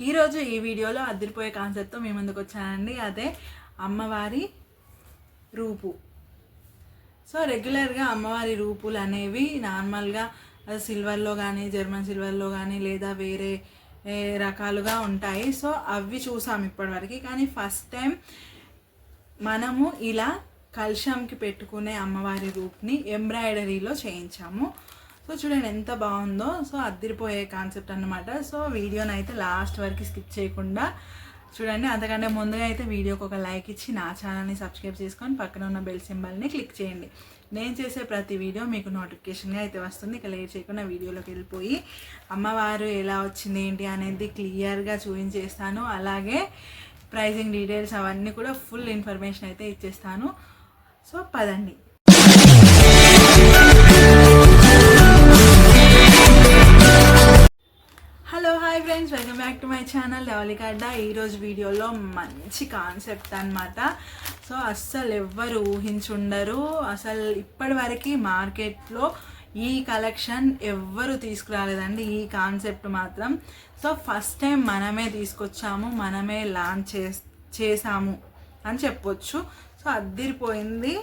ఈరోజు ఈ వీడియోలో అదిరిపోయే కాన్సెప్ట్తో మీ ముందుకు వచ్చానండి. అదే అమ్మవారి రూపు. సో రెగ్యులర్గా అమ్మవారి రూపులు అనేవి నార్మల్గా సిల్వర్లో కానీ జర్మన్ సిల్వర్లో కానీ లేదా వేరే రకాలుగా ఉంటాయి. సో అవి చూసాం ఇప్పటివరకు. కానీ ఫస్ట్ టైం మనము ఇలా కలశంకి పెట్టుకునే అమ్మవారి రూప్ని ఎంబ్రాయిడరీలో చేయించాము. సో చూడండి ఎంత బాగుందో. సో అద్దరిపోయే కాన్సెప్ట్ అన్నమాట. సో వీడియోని అయితే లాస్ట్ వరకు స్కిప్ చేయకుండా చూడండి. అంతకంటే ముందుగా అయితే వీడియోకి ఒక లైక్ ఇచ్చి నా ఛానల్ని సబ్స్క్రైబ్ చేసుకొని పక్కన ఉన్న బెల్ సింబల్ని క్లిక్ చేయండి. నేను చేసే ప్రతి వీడియో మీకు నోటిఫికేషన్గా అయితే వస్తుంది. ఇక లేట్ చేయకుండా వీడియోలోకి వెళ్ళిపోయి అమ్మవారు ఎలా వచ్చింది ఏంటి అనేది క్లియర్గా చూపించేస్తాను. అలాగే ప్రైజింగ్ డీటెయిల్స్ అవన్నీ కూడా ఫుల్ ఇన్ఫర్మేషన్ అయితే ఇచ్చేస్తాను. సో పదండి. Friends welcome back to my channel లవలిగడ్డ ఈరోజు వీడియోలో మంచి కాన్సెప్ట్ అన్నమాట. సో అస్సలు ఎవ్వరు ఊహించుండరు. అసలు ఇప్పటి వరకు మార్కెట్లో ఈ కలెక్షన్ ఎవ్వరు తీసుకురాలేదండి. ఈ కాన్సెప్ట్ మాత్రం. సో ఫస్ట్ టైం మనమే తీసుకొచ్చాము మనమే లాంచ్ చేస్ చేసాము అని చెప్పొచ్చు. సో అద్దిరిపోయింది.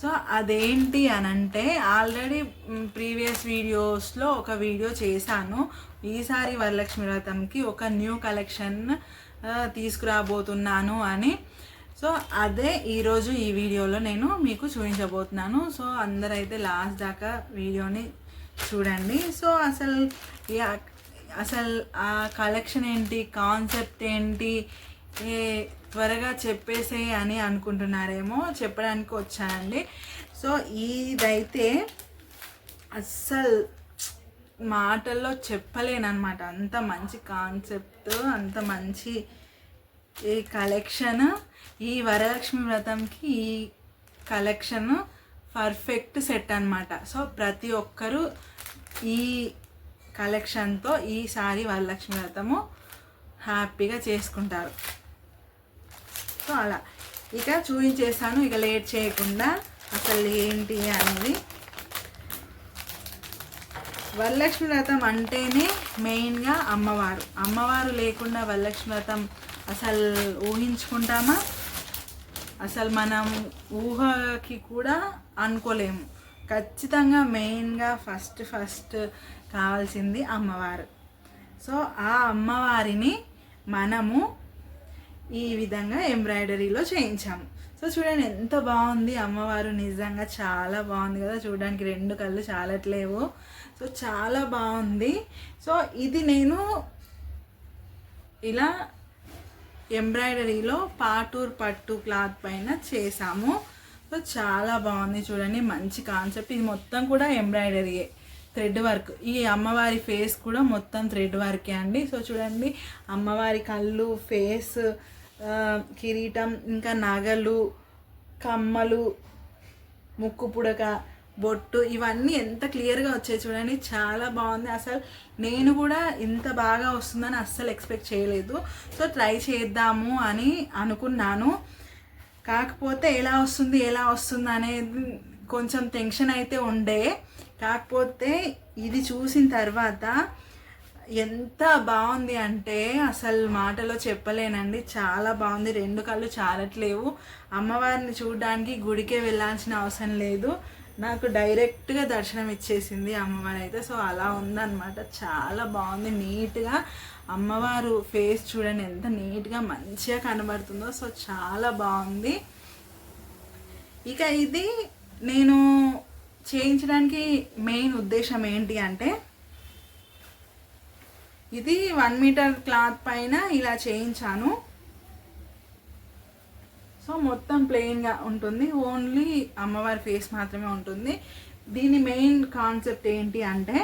సో అదేంటి అని అంటే ఆల్రెడీ ప్రీవియస్ వీడియోస్లో ఒక వీడియో చేశాను. ఈసారి వరలక్ష్మి వ్రతంకి ఒక న్యూ కలెక్షన్ తీసుకురాబోతున్నాను అని. సో అదే ఈరోజు ఈ వీడియోలో నేను మీకు చూపించబోతున్నాను. సో అందరైతే లాస్ట్ దాకా వీడియోని చూడండి. సో అసలు అసలు ఆ కలెక్షన్ ఏంటి కాన్సెప్ట్ ఏంటి ఏ త్వరగా చెప్పేసే అని అనుకుంటున్నారేమో చెప్పడానికి వచ్చానండి. సో ఇదైతే అస్సలు మాటల్లో చెప్పలేనమాట అంత మంచి కాన్సెప్ట్ అంత మంచి ఈ కలెక్షన్ ఈ వరలక్ష్మి వ్రతంకి ఈ కలెక్షన్ పర్ఫెక్ట్ సెట్ అనమాట సో ప్రతి ఒక్కరూ ఈ కలెక్షన్తో ఈసారి వరలక్ష్మి వ్రతము హ్యాపీగా చేసుకుంటారు. సో అలా ఇక చూపించేసాను ఇక లేట్ చేయకుండా అసలు ఏంటి అనేది. వరలక్ష్మి వ్రతం అంటేనే మెయిన్గా అమ్మవారు. అమ్మవారు లేకుండా వరలక్ష్మి వ్రతం అసలు ఊహించుకుంటామా? అసలు మనం ఊహకి కూడా అనుకోలేము. ఖచ్చితంగా మెయిన్గా ఫస్ట్ ఫస్ట్ కావాల్సింది అమ్మవారు. సో ఆ అమ్మవారిని మనము ఈ విధంగా ఎంబ్రాయిడరీలో చేయించాము. సో చూడండి ఎంత బాగుంది. అమ్మవారు నిజంగా చాలా బాగుంది కదా. చూడడానికి రెండు కళ్ళు చాలట్లేవు. సో చాలా బాగుంది. సో ఇది నేను ఇలా ఎంబ్రాయిడరీలో పాటూర్ పట్టు క్లాత్ పైన చేసాము సో చాలా బాగుంది చూడండి. మంచి కాన్సెప్ట్. ఇది మొత్తం కూడా ఎంబ్రాయిడరీయే. Thread work. ఈ అమ్మవారి ఫేస్ కూడా మొత్తం థ్రెడ్ వర్కే అండి. సో చూడండి. అమ్మవారి కళ్ళు ఫేస్ కిరీటం ఇంకా నగలు కమ్మలు ముక్కు పుడక బొట్టు ఇవన్నీ ఎంత క్లియర్గా వచ్చాయి చూడండి. చాలా బాగుంది. అసలు నేను కూడా ఇంత బాగా వస్తుందని అస్సలు ఎక్స్పెక్ట్ చేయలేదు. సో ట్రై చేద్దాము అని అనుకున్నాను. కాకపోతే ఎలా వస్తుంది ఎలా వస్తుంది అనేది కొంచెం టెన్షన్ అయితే ఉండే. కాకపోతే ఇది చూసిన తర్వాత ఎంత బాగుంది అంటే అసలు మాటలో చెప్పలేనండి. చాలా బాగుంది. రెండు కళ్ళు చాలట్లేవు అమ్మవారిని చూడడానికి గుడికే వెళ్ళాల్సిన అవసరం లేదు. నాకు డైరెక్ట్గా దర్శనం ఇచ్చేసింది అమ్మవారు అయితే సో అలా ఉందన్నమాట. చాలా బాగుంది. నీట్గా అమ్మవారు ఫేస్ చూడండి. ఎంత నీట్గా మంచిగా కనబడుతుందో. సో చాలా బాగుంది. ఇక ఇది నేను చేయించడానికి మెయిన్ ఉద్దేశం ఏంటి అంటే ఇది వన్ మీటర్ క్లాత్ పైన ఇలా చేయించాను. సో మొత్తం ప్లెయిన్గా ఉంటుంది. ఓన్లీ అమ్మవారి ఫేస్ మాత్రమే ఉంటుంది. దీని మెయిన్ కాన్సెప్ట్ ఏంటి అంటే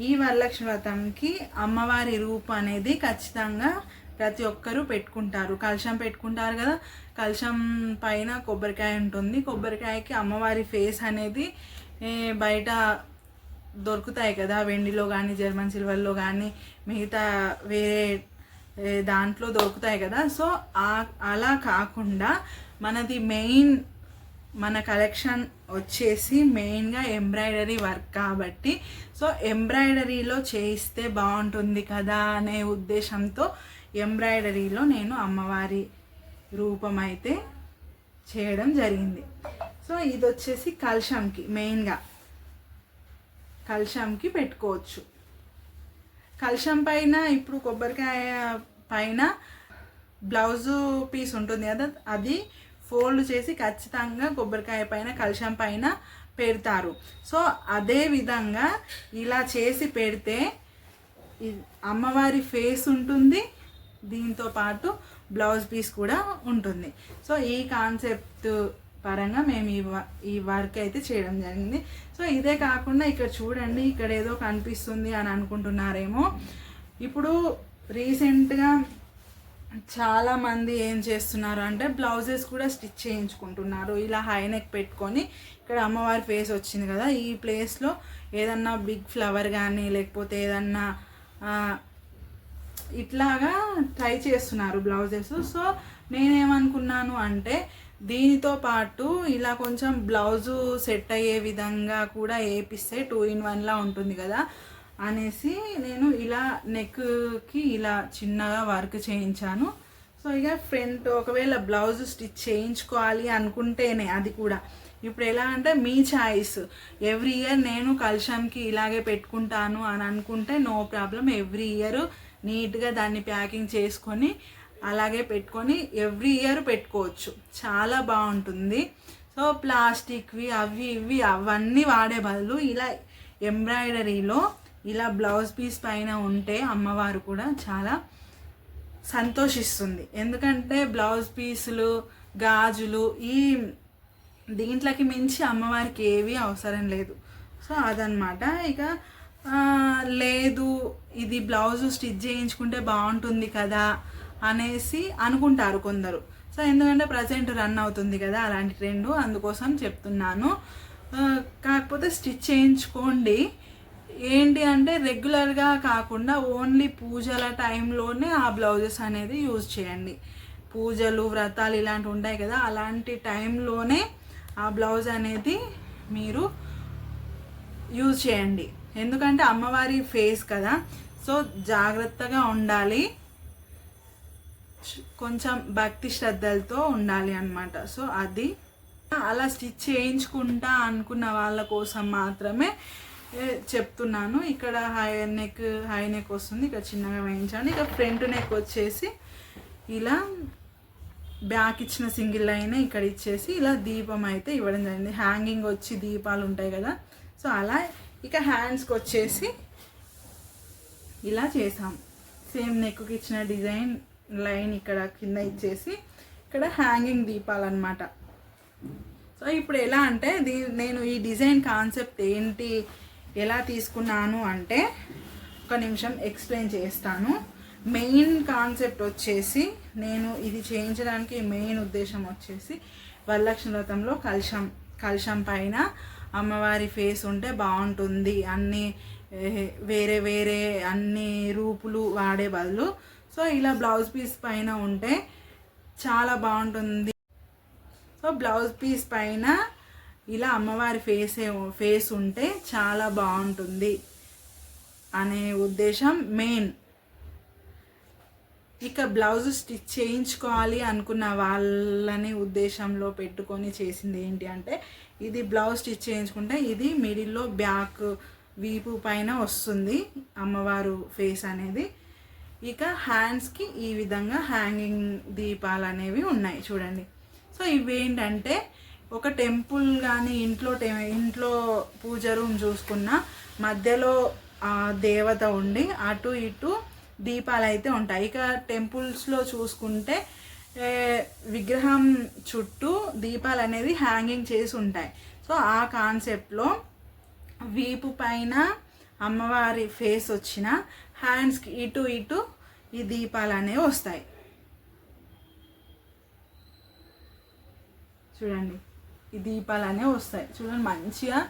ఈ వరలక్ష్మి వ్రతంకి అమ్మవారి రూపు అనేది ఖచ్చితంగా ప్రతి ఒక్కరూ పెట్టుకుంటారు. కలశం పెట్టుకుంటారు కదా. కలశం పైన కొబ్బరికాయ ఉంటుంది. కొబ్బరికాయకి అమ్మవారి ఫేస్ అనేది బయట దొరుకుతాయి కదా వెండిలో కానీ జర్మన్ సిల్వర్లో కానీ మిగతా వేరే దాంట్లో దొరుకుతాయి కదా. సో అలా కాకుండా మనది మెయిన్ మన కలెక్షన్ వచ్చేసి మెయిన్గా ఎంబ్రాయిడరీ వర్క్ కాబట్టి సో ఎంబ్రాయిడరీలో చేయిస్తే బాగుంటుంది కదా అనే ఉద్దేశంతో ఎంబ్రాయిడరీలో నేను అమ్మవారి రూపం అయితే చేయడం జరిగింది. సో ఇది వచ్చేసి కలశంకి మెయిన్గా. కలశంకి పెట్టుకోవచ్చు. కలశం పైన ఇప్పుడు కొబ్బరికాయ పైన బ్లౌజు పీస్ ఉంటుంది కదా అది ఫోల్డ్ చేసి ఖచ్చితంగా కొబ్బరికాయ పైన కలశం పైన పెడతారు. సో అదే విధంగా ఇలా చేసి పెడితే అమ్మవారి ఫేస్ ఉంటుంది దీంతో పాటు బ్లౌజ్ పీస్ కూడా ఉంటుంది. సో ఈ కాన్సెప్ట్ పరంగా మేము ఈ ఈ వర్క్ అయితే చేయడం జరిగింది. సో ఇదే కాకుండా ఇక్కడ చూడండి ఇక్కడ ఏదో కనిపిస్తుంది అని అనుకుంటున్నారేమో. ఇప్పుడు రీసెంట్గా చాలామంది ఏం చేస్తున్నారు అంటే బ్లౌజెస్ కూడా స్టిచ్ చేయించుకుంటున్నారు. ఇలా హై నెక్ పెట్టుకొని ఇక్కడ అమ్మవారి ఫేస్ వచ్చింది కదా ఈ ప్లేస్లో ఏదన్నా బిగ్ ఫ్లవర్ కానీ లేకపోతే ఏదన్నా ఇట్లాగా ట్రై చేస్తున్నారు బ్లౌజెస్. సో నేనేమనుకున్నాను అంటే దీనితో పాటు ఇలా కొంచెం బ్లౌజు సెట్ అయ్యే విధంగా కూడా వేపిస్తే టూ ఇన్ వన్లా ఉంటుంది కదా అనేసి నేను ఇలా నెక్కి ఇలా చిన్నగా వర్క్ చేయించాను. సో ఇక ఫ్రంట్ ఒకవేళ బ్లౌజ్ స్టిచ్ చేయించుకోవాలి అనుకుంటేనే అది కూడా. ఇప్పుడు ఎలా అంటే మీ ఛాయిస్ ఎవ్రీ ఇయర్ నేను కలశంకి ఇలాగే పెట్టుకుంటాను అని అనుకుంటే నో ప్రాబ్లం ఎవ్రీ ఇయర్ నీట్గా దాన్ని ప్యాకింగ్ చేసుకొని అలాగే పెట్టుకొని ఎవ్రీ ఇయర్ పెట్టుకోవచ్చు. చాలా బాగుంటుంది. సో ప్లాస్టిక్వి అవి ఇవి అవన్నీ వాడే బదులు ఇలా ఎంబ్రాయిడరీలో ఇలా బ్లౌజ్ పీస్ పైన ఉంటే అమ్మవారు కూడా చాలా సంతోషిస్తుంది. ఎందుకంటే బ్లౌజ్ పీసులు గాజులు ఈ దీంట్లోకి మించి అమ్మవారికి ఏవి అవసరం లేదు. సో అదనమాట ఇక లేదు ఇది బ్లౌజ్ స్టిచ్ చేయించుకుంటే బాగుంటుంది కదా అనేసి అనుకుంటారు కొందరు. సో ఎందుకంటే ప్రజెంట్ రన్ అవుతుంది కదా అలాంటి ట్రెండ్ అందుకోసం చెప్తున్నాను. కాకపోతే స్టిచ్ చేయించుకోండి. ఏంటి అంటే రెగ్యులర్గా కాకుండా ఓన్లీ పూజల టైంలోనే ఆ బ్లౌజెస్ అనేది యూజ్ చేయండి. పూజలు వ్రతాలు ఇలాంటివి ఉంటాయి కదా అలాంటి టైంలోనే ఆ బ్లౌజ్ అనేది మీరు యూజ్ చేయండి. ఎందుకంటే అమ్మవారి ఫేస్ కదా సో జాగ్రత్తగా ఉండాలి. కొంచెం భక్తి శ్రద్ధలతో ఉండాలి అన్నమాట. సో అది అలా స్టిచ్ చేయించుకుంటా అనుకున్న వాళ్ళ కోసం మాత్రమే చెప్తున్నాను. ఇక్కడ హై నెక్ హై నెక్ వస్తుంది. ఇక్కడ చిన్నగా వేయించాను. ఇక ఫ్రంట్ నెక్ వచ్చేసి ఇలా బ్యాక్ ఇచ్చిన సింగిల్ లైన్ ఇక్కడ ఇచ్చేసి ఇలా దీపం అయితే ఇవ్వడం జరిగింది. హ్యాంగింగ్ వచ్చి దీపాలు ఉంటాయి కదా. సో అలా ఇక హ్యాండ్స్కి వచ్చేసి ఇలా చేసాం. సేమ్ నెక్కి ఇచ్చిన డిజైన్ లైన్ ఇక్కడ కింద ఇచ్చేసి ఇక్కడ హ్యాంగింగ్ దీపాలన్నమాట. సో ఇప్పుడు ఎలా అంటే దీ నేను ఈ డిజైన్ కాన్సెప్ట్ ఏంటి ఎలా తీసుకున్నాను అంటే ఒక నిమిషం ఎక్స్ప్లెయిన్ చేస్తాను. మెయిన్ కాన్సెప్ట్ వచ్చేసి నేను ఇది చేయించడానికి మెయిన్ ఉద్దేశం వచ్చేసి వరలక్ష్మి వ్రతంలో కలుషం కలుషం పైన అమ్మవారి ఫేస్ ఉంటే బాగుంటుంది. అన్ని వేరే వేరే అన్ని రూపులు వాడే బదులు సో ఇలా బ్లౌజ్ పీస్ పైన ఉంటే చాలా బాగుంటుంది. సో బ్లౌజ్ పీస్ పైన ఇలా అమ్మవారి ఫేస్ ఫేస్ ఉంటే చాలా బాగుంటుంది అనే ఉద్దేశం మెయిన్. ఇక బ్లౌజ్ స్టిచ్ చేయించుకోవాలి అనుకున్న వాళ్ళని ఉద్దేశంలో పెట్టుకొని చేసింది ఏంటి అంటే ఇది బ్లౌజ్ స్టిచ్ చేయించుకుంటే ఇది మిడిల్లో బ్యాక్ వీపు పైన వస్తుంది అమ్మవారు ఫేస్ అనేది. ఇక హ్యాండ్స్కి ఈ విధంగా హ్యాంగింగ్ దీపాలు అనేవి ఉన్నాయి చూడండి. సో ఇవేంటంటే ఒక టెంపుల్ కానీ ఇంట్లో టె- ఇంట్లో పూజ రూమ్ చూసుకున్న మధ్యలో దేవత ఉండి అటు ఇటు దీపాలు అయితే ఉంటాయి. ఇక టెంపుల్స్లో చూసుకుంటే విగ్రహం చుట్టూ దీపాలు అనేది హ్యాంగింగ్ చేసి ఉంటాయి. సో ఆ కాన్సెప్ట్లో వీపు పైన అమ్మవారి ఫేస్ వచ్చిన హ్యాండ్స్కి ఇటు ఇటు ఈ దీపాలు అనేవి వస్తాయి. చూడండి ఈ దీపాలు అనేవి వస్తాయి. చూడండి మంచిగా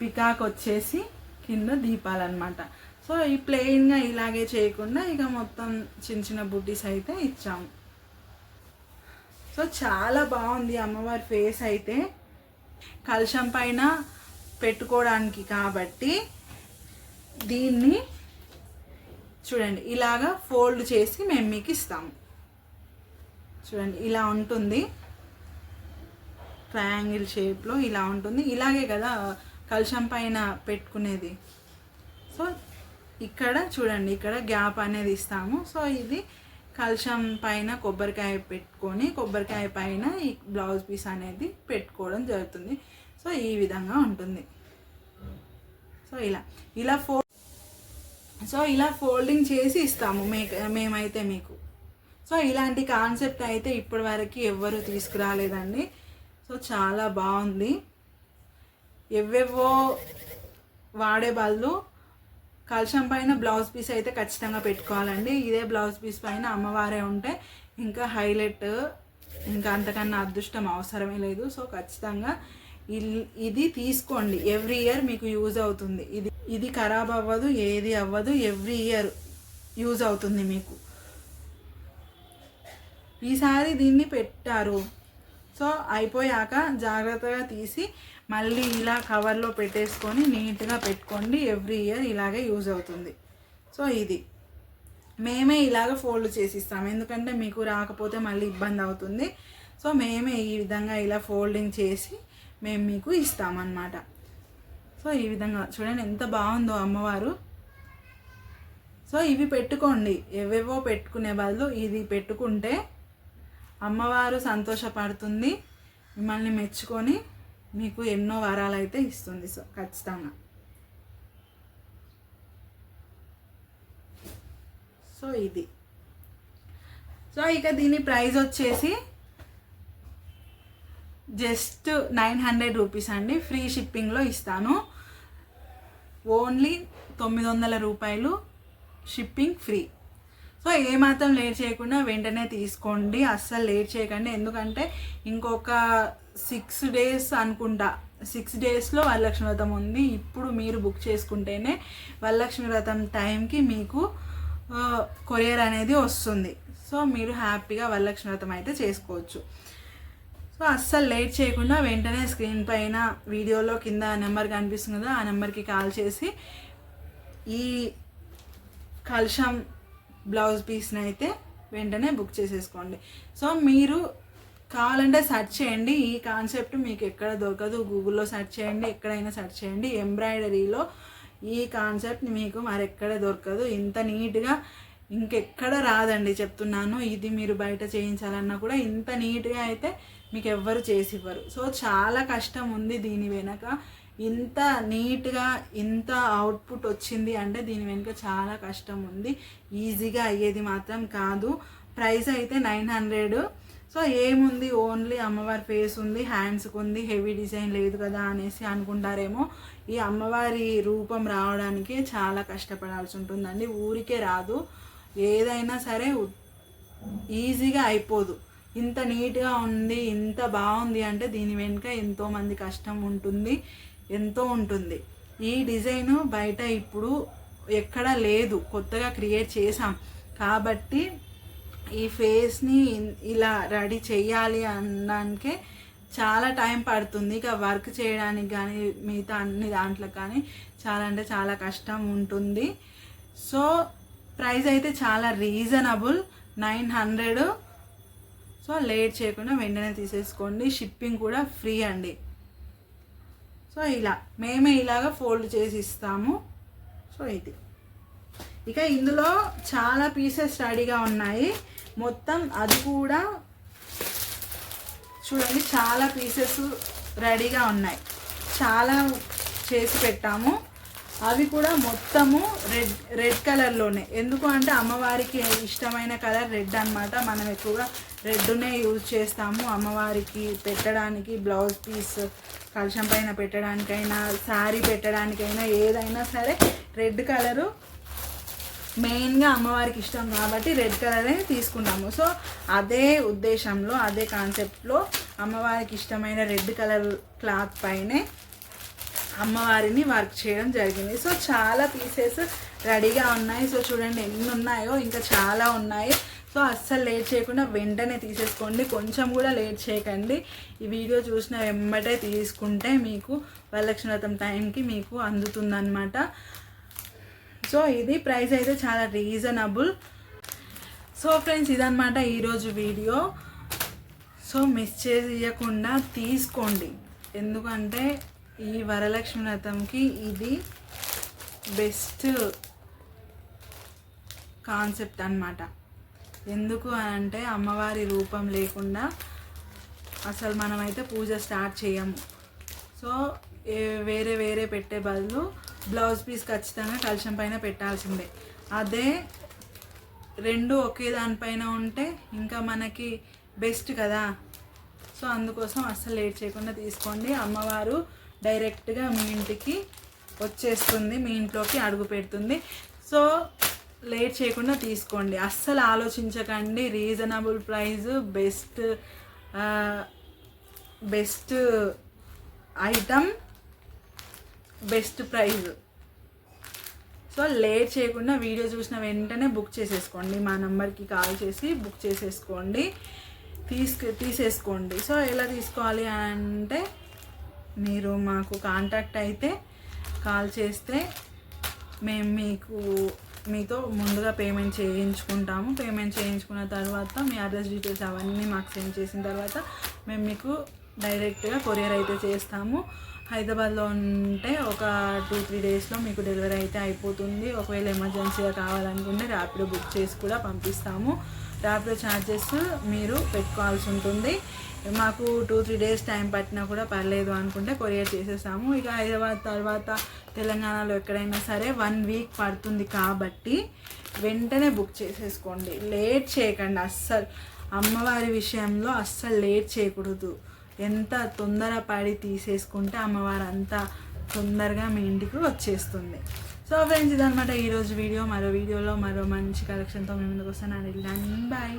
పికాక్ వచ్చేసి కింద దీపాలు అనమాట సో ఈ ప్లెయిన్గా ఇలాగే చేయకుండా ఇక మొత్తం చిన్న చిన్న బుడ్డీస్ అయితే ఇచ్చాము. సో చాలా బాగుంది అమ్మవారి ఫేస్ అయితే. కలశం పైన పెట్టుకోవడానికి కాబట్టి దీన్ని చూడండి ఇలాగా ఫోల్డ్ చేసి మేము మీకు ఇస్తాము. చూడండి ఇలా ఉంటుంది. ట్రయాంగిల్ షేప్లో ఇలా ఉంటుంది. ఇలాగే కదా కలశం పైన పెట్టుకునేది. సో ఇక్కడ చూడండి ఇక్కడ గ్యాప్ అనేది ఇస్తాము. సో ఇది కలశం పైన కొబ్బరికాయ పెట్టుకొని కొబ్బరికాయ పైన ఈ బ్లౌజ్ పీస్ అనేది పెట్టుకోవడం జరుగుతుంది. సో ఈ విధంగా ఉంటుంది. సో ఇలా ఇలా ఫో సో ఇలా ఫోల్డింగ్ చేసి ఇస్తాము మే మేమైతే మీకు. సో ఇలాంటి కాన్సెప్ట్ అయితే ఇప్పటి వరకు ఎవ్వరు తీసుకురాలేదండి. సో చాలా బాగుంది. ఎవేవో వాడే బదులు కలశం పైన బ్లౌజ్ పీస్ అయితే ఖచ్చితంగా పెట్టుకోవాలండి. ఇదే బ్లౌజ్ పీస్ పైన అమ్మవారే ఉంటే ఇంకా హైలైట్ ఇంకా అంతకన్నా అదృష్టం అవసరమే లేదు. సో ఖచ్చితంగా ఇది తీసుకోండి. ఎవ్రీ ఇయర్ మీకు యూజ్ అవుతుంది. ఇది ఇది ఖరాబ్ అవ్వదు ఏది అవ్వదు ఎవ్రీ ఇయర్ యూజ్ అవుతుంది మీకు. ఈసారి దీన్ని పెట్టారు. సో అయిపోయాక జాగ్రత్తగా తీసి మళ్ళీ ఇలా కవర్లో పెట్టేసుకొని నీట్గా పెట్టుకోండి. ఎవ్రీ ఇయర్ ఇలాగే యూజ్ అవుతుంది. సో ఇది. మేమే ఇలాగ ఫోల్డ్ చేసి ఇస్తాం ఎందుకంటే మీకు రాకపోతే మళ్ళీ ఇబ్బంది అవుతుంది. సో మేమే ఈ విధంగా ఇలా ఫోల్డింగ్ చేసి మేము మీకు ఇస్తామన్నమాట. సో ఈ విధంగా చూడండి ఎంత బాగుందో అమ్మవారు. సో ఇవి పెట్టుకోండి. ఎవేవో పెట్టుకునే బదులు ఇది పెట్టుకుంటే అమ్మవారు సంతోషపడుతుంది మిమ్మల్ని మెచ్చుకొని మీకు ఎన్నో వారాలు అయితే ఇస్తుంది. సో ఖచ్చితంగా. సో ఇది. సో ఇక దీని ప్రైస్ వచ్చేసి జస్ట్ నైన్ హండ్రెడ్ రూపీస్ అండి. ఫ్రీ షిప్పింగ్లో ఇస్తాను. ఓన్లీ తొమ్మిది వందల రూపాయలు షిప్పింగ్ ఫ్రీ. సో ఏమాత్రం లేట్ చేయకుండా వెంటనే తీసుకోండి. అస్సలు లేట్ చేయకండి. ఎందుకంటే ఇంకొక సిక్స్ డేస్ అనుకుంటా. సిక్స్ డేస్లో వరలక్ష్మి వ్రతం ఉంది. ఇప్పుడు మీరు బుక్ చేసుకుంటేనే వరలక్ష్మి వ్రతం టైంకి మీకు కొరియర్ అనేది వస్తుంది. సో మీరు హ్యాపీగా వరలక్ష్మి వ్రతం అయితే చేసుకోవచ్చు. సో అస్సలు లేట్ చేయకుండా వెంటనే స్క్రీన్ పైన వీడియోలో కింద నెంబర్ కనిపిస్తుంది కదా ఆ నెంబర్కి కాల్ చేసి ఈ కల్షం బ్లౌజ్ పీస్ని అయితే వెంటనే బుక్ చేసేసుకోండి. సో మీరు కావాలంటే సెర్చ్ చేయండి. ఈ కాన్సెప్ట్ మీకు ఎక్కడ దొరకదు. గూగుల్లో సెర్చ్ చేయండి ఎక్కడైనా సెర్చ్ చేయండి. ఎంబ్రాయిడరీలో ఈ కాన్సెప్ట్ మీకు మరెక్కడ దొరకదు. ఇంత నీట్గా ఇంకెక్కడ రాదండి చెప్తున్నాను. ఇది మీరు బయట చేయించాలన్నా కూడా ఇంత నీట్గా అయితే మీకు ఎవ్వరు చేసి ఇవ్వరు సో చాలా కష్టం ఉంది దీని వెనక. ఇంత నీట్గా ఇంత అవుట్పుట్ వచ్చింది అంటే దీని వెనుక చాలా కష్టం ఉంది. ఈజీగా అయ్యేది మాత్రం కాదు. ప్రైస్ అయితే నైన్ హండ్రెడ్. సో ఏముంది? ఓన్లీ అమ్మవారి ఫేస్ ఉంది హ్యాండ్స్కి ఉంది హెవీ డిజైన్ లేదు కదా అనేసి అనుకుంటారేమో. ఈ అమ్మవారి రూపం రావడానికి చాలా కష్టపడాల్సి ఉంటుందండి. ఊరికే రాదు. ఏదైనా సరే ఈజీగా అయిపోదు. ఇంత నీట్గా ఉంది ఇంత బాగుంది అంటే దీని వెనుక ఎంతోమంది కష్టం ఉంటుంది ఎంతో ఉంటుంది. ఈ డిజైన్ బయట ఇప్పుడు ఎక్కడ లేదు కొత్తగా క్రియేట్ చేసాం కాబట్టి ఈ ఫేస్ని ఇలా రెడీ చేయాలి అనడానికే చాలా టైం పడుతుంది. ఇక వర్క్ చేయడానికి కానీ మిగతా అన్ని దాంట్లో కానీ చాలా అంటే చాలా కష్టం ఉంటుంది. సో ప్రైస్ అయితే చాలా reasonable nine hundred. So late చేయకుండా వెంటనే తీసేసుకోండి. షిప్పింగ్ కూడా ఫ్రీ అండి. సో ఇలా మేమే ఇలాగ ఫోల్డ్ చేసి ఇస్తాము. సో ఇది. ఇక ఇందులో చాలా పీసెస్ రెడీగా ఉన్నాయి. మొత్తం అది కూడా చూడండి చాలా పీసెస్ రెడీగా ఉన్నాయి. చాలా చేసి పెట్టాము. అవి కూడా మొత్తము రెడ్ రెడ్ కలర్లోనే. ఎందుకు అంటే అమ్మవారికి ఇష్టమైన కలర్ రెడ్ అన్నమాట. మనం ఎక్కువగా రెడ్నే యూజ్ చేస్తాము. అమ్మవారికి పెట్టడానికి బ్లౌజ్ పీస్ కలశం పైన పెట్టడానికైనా శారీ పెట్టడానికైనా ఏదైనా సరే రెడ్ కలరు మెయిన్గా అమ్మవారికి ఇష్టం కాబట్టి రెడ్ కలరే తీసుకున్నాము సో అదే ఉద్దేశంలో అదే కాన్సెప్ట్లో అమ్మవారికి ఇష్టమైన రెడ్ కలర్ క్లాత్ పైనే అమ్మవారిని వర్క్ చేయడం జరిగింది. సో చాలా పీసెస్ రెడీగా ఉన్నాయి. సో చూడండి ఎన్ని ఉన్నాయో ఇంకా చాలా ఉన్నాయి. సో అస్సలు లేట్ చేయకుండా వెంటనే తీసేసుకోండి. కొంచెం కూడా లేట్ చేయకండి. ఈ వీడియో చూసిన వెంబటే తీసుకుంటే మీకు వరలక్ష్మి వ్రతం టైంకి మీకు అందుతుందన్నమాట. సో ఇది ప్రైస్ అయితే చాలా రీజనబుల్ సో ఫ్రెండ్స్ ఇదన్నమాట ఈరోజు వీడియో సో మిస్ చేయకుండా తీసుకోండి. ఎందుకంటే ఈ వరలక్ష్మి వ్రతంకి ఇది బెస్ట్ కాన్సెప్ట్ అన్నమాట. ఎందుకు అంటే అమ్మవారి రూపం లేకుండా అసలు మనమైతే పూజ స్టార్ట్ చేయము. సో వేరే వేరే పెట్టే బదులు బ్లౌజ్ పీస్ ఖచ్చితంగా కలశం పైన పెట్టాల్సిందే. అదే రెండు ఒకే దానిపైన ఉంటే ఇంకా మనకి బెస్ట్ కదా. సో అందుకోసం అస్సలు లేట్ చేయకుండా తీసుకోండి. అమ్మవారు డైరెక్ట్గా మీ ఇంటికి వచ్చేస్తుంది మీ ఇంట్లోకి అడుగు పెడుతుంది. సో లేట్ చేయకుండా తీసుకోండి. అస్సలు ఆలోచించకండి. Reasonable price best best item best price so late చేయకుండా వీడియో చూసిన వెంటనే బుక్ చేసేసుకోండి. మా నెంబర్కి కాల్ చేసి బుక్ చేసేసుకోండి. తీసుకు తీసేసుకోండి. సో ఎలా తీసుకోవాలి అంటే మీరు మాకు కాంటాక్ట్ అయితే కాల్ చేస్తే మేము మీకు మీతో ముందుగా పేమెంట్ చేయించుకుంటాము. పేమెంట్ చేయించుకున్న తర్వాత మీ అడ్రస్ డీటెయిల్స్ అవన్నీ మాకు సెండ్ చేసిన తర్వాత మేము మీకు డైరెక్ట్గా కొరియర్ అయితే చేస్తాము. హైదరాబాద్లో ఉంటే ఒక టూ త్రీ డేస్లో మీకు డెలివరీ అయితే అయిపోతుంది. ఒకవేళ ఎమర్జెన్సీగా కావాలనుకుంటే ర్యాపిడో బుక్ చేసి కూడా పంపిస్తాము. ర్యాపిడో ఛార్జెస్ మీరు పెట్టుకోవాల్సి ఉంటుంది. మాకు టూ త్రీ డేస్ టైం పట్టినా కూడా పర్లేదు అనుకుంటే కొరియర్ చేసేసాము. ఇక హైదరాబాద్ తర్వాత తెలంగాణలో ఎక్కడైనా సరే వన్ వీక్ పడుతుంది కాబట్టి వెంటనే బుక్ చేసేసుకోండి. లేట్ చేయకండి అస్సలు. అమ్మవారి విషయంలో అస్సలు లేట్ చేయకూడదు. ఎంత తొందరపడి తీసేసుకుంటే అమ్మవారు అంతా తొందరగా మీ ఇంటికి వచ్చేస్తుంది. సో ఫ్రెండ్స్ ఇదనమాట ఈరోజు వీడియో. మరో వీడియోలో మరో మంచి కలెక్షన్తో మేము ముందుకు వస్తాను. బాయ్